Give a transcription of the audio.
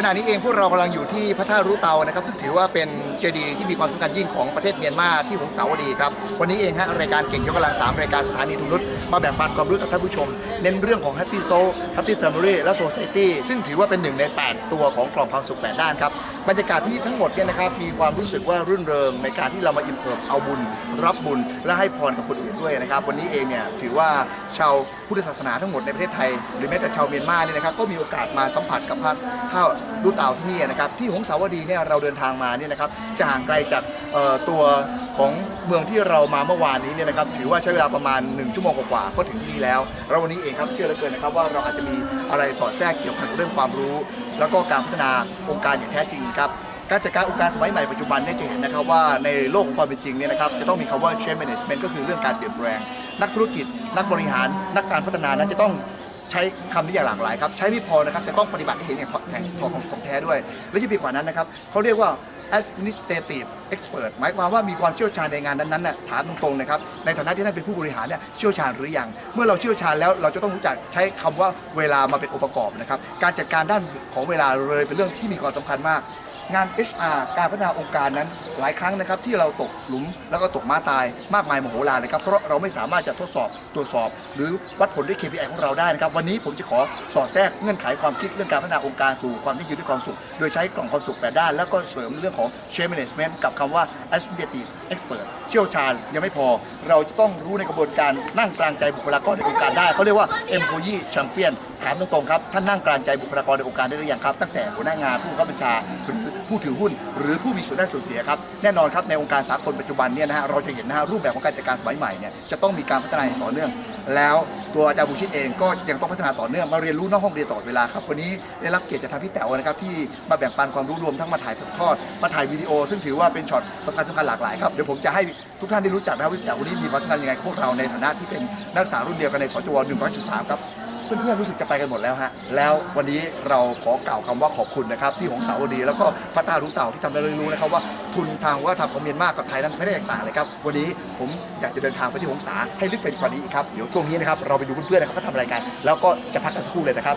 ขณะนี้เองพวกเรากำลังอยู่ที่พระธาตุรุเตานะครับ ซึ่งถือว่าเป็นเจดีย์ที่มีความสำคัญยิ่งของประเทศเมียนมาที่หงสาวดีครับ วันนี้เองฮะรายการเก่งยกกำลังสามรายการสถานีทุนนุชมาแบ่งปันความรู้กับท่านผู้ชม เน้นเรื่องของ Happy Soul Happy Family และ Society ซึ่งถือว่าเป็นหนึ่งใน 8 ตัวของกล่องความสุข 8 ด้านครับบรรยากาศที่ทั้งหมดเนี่ยนะครับมีความรู้สึกว่ารื่นเริงในการที่เรามาอิ่มเอิบเอาบุญ รับบุญและให้พรกับคนอื่นด้วยนะครับ วันนี้เองเนี่ยถือว่าชาวพุทธศาสนาทั้งหมดในประเทศไทย หรือแม้แต่ชาวเมียนมาเนี่ยนะครับก็มีโอกาสมาสัมผัสกับพระเท่ารูเตาที่นี่นะครับที่หงสาวดีเนี่ยเราเดินทางมาเนี่ยนะครับจะห่างไกลจากตัวของเมืองที่เรามาเมื่อวานนี้เนี่ยนะครับถือว่าใช้เวลาประมาณ 1 ชั่วโมงกว่าๆก็ถึงที่นี่แล้วแล้ววันนี้เองครับเชื่อเหลือเกินนะครับว่าเราอาจจะมีอะไรสอดแทรกเกี่ยวกับเรื่องความรู้ แล้วก็การพัฒนาองค์การอย่างแท้จริงครับการจัดการองค์การสมัยใหม่ปัจจุบันเนี่ยจะเห็นนะครับว่าในโลกของความเป็นจริงเนี่ยนะครับจะต้องมีคำว่า change management ก็คือเรื่องการเปลี่ยนแปลง นักธุรกิจ นักบริหาร นักการพัฒนานั้นจะต้องใช้คำนี้อย่างหลากหลายครับ ใช้ไม่พอนะครับจะต้องปฏิบัติให้เห็นอย่างแข็งของของแท้ด้วย และที่เพีกว่านั้นนะครับเขาเรียกว่า administrative expert หมายความว่ามีความเชี่ยวชาญในงานนั้นๆน่ะถามตรงๆนะครับในฐานะที่ท่านเป็นผู้บริหารเนี่ยเชี่ยวชาญหรือยัง เมื่อเราเชี่ยวชาญแล้วเราจะต้องรู้จักใช้คำว่าเวลามาเป็นองค์ประกอบนะครับการจัดการด้านของเวลาเลยเป็นเรื่องที่มีความสำคัญมาก งาน HR การพัฒนาองค์การนั้นหลายครั้งนะครับที่เราตกหลุมแล้วก็ตกม้าตายมากมายมโหฬารเลยครับเพราะเราไม่สามารถจะทดสอบตรวจสอบ หรือวัดผลด้วย KPI ของเราได้นะครับ วันนี้ผมจะขอสอดแทรกเงื่อนไขความคิดเรื่องการพัฒนาองค์การสู่ความยั่งยืนด้วยความสุข โดยใช้กล่องความสุขแปดด้าน แล้วก็เสริมเรื่องของ Change Management กับคำว่า a s t r a t i v e Expert เชี่ยวชาญยังไม่พอ เราจะต้องรู้ในกระบวนการนั่งกลางใจบุคลากรในองค์การได้เขาเรียกว่า Employee Champion ถามตรงๆครับท่านนั่งกลางใจบุคลากรในองค์การได้หรือยังครับ ตั้งแต่หัวหน้างานผู้บังคับบัญชาหรือ ผู้ถือหุ้น หรือผู้มีส่วนได้ส่วนเสียครับแน่นอนครับในองค์การสากลปัจจุบันเนี่ยนะฮะเราจะเห็นนะฮะรูปแบบของการจัดการสมัยใหม่เนี่ยจะต้องมีการพัฒนาอย่างต่อเนื่อง แล้วตัวอาจารย์บูชิตเองก็ยังต้องพัฒนาต่อเนื่องมาเรียนรู้นอกห้องเรียนตลอดเวลาครับวันนี้ได้รับเกียรติจากทางพี่แต๋วนะครับที่มาแบ่งปันความรู้รวมทั้งมาถ่ายทอดมาถ่ายวิดีโอ ซึ่งถือว่าเป็นช็อตสำคัญสำคัญหลากหลายครับเดี๋ยวผมจะให้ทุกท่านได้รู้จักนะครับพี่แต๋ววันนี้มีความสำคัญยังไงกับพวกเราในฐานะที่เป็นนักศึกษารุ่นเดียวกันในสจว113ครับ เพื่อนๆรู้สึกจะไปกันหมดแล้วฮะแล้ววันนี้เราขอกล่าวคำว่าขอบคุณนะครับที่หงสาวดี แล้วก็พระตารู้เต่าที่ทำให้เรารู้นะครับว่าทุนทางวัฒนธรรมของเมียนมากับไทยนั้นไม่ได้แตกต่างเลยครับวันนี้ผมอยากจะเดินทางไปที่หงสาให้ลึกไปกว่านี้อีกครับเดี๋ยวช่วงนี้นะครับเราไปดูเพื่อนๆนะครับเขาทำอะไรกันแล้วก็จะพักกันสักครู่เลยนะครับ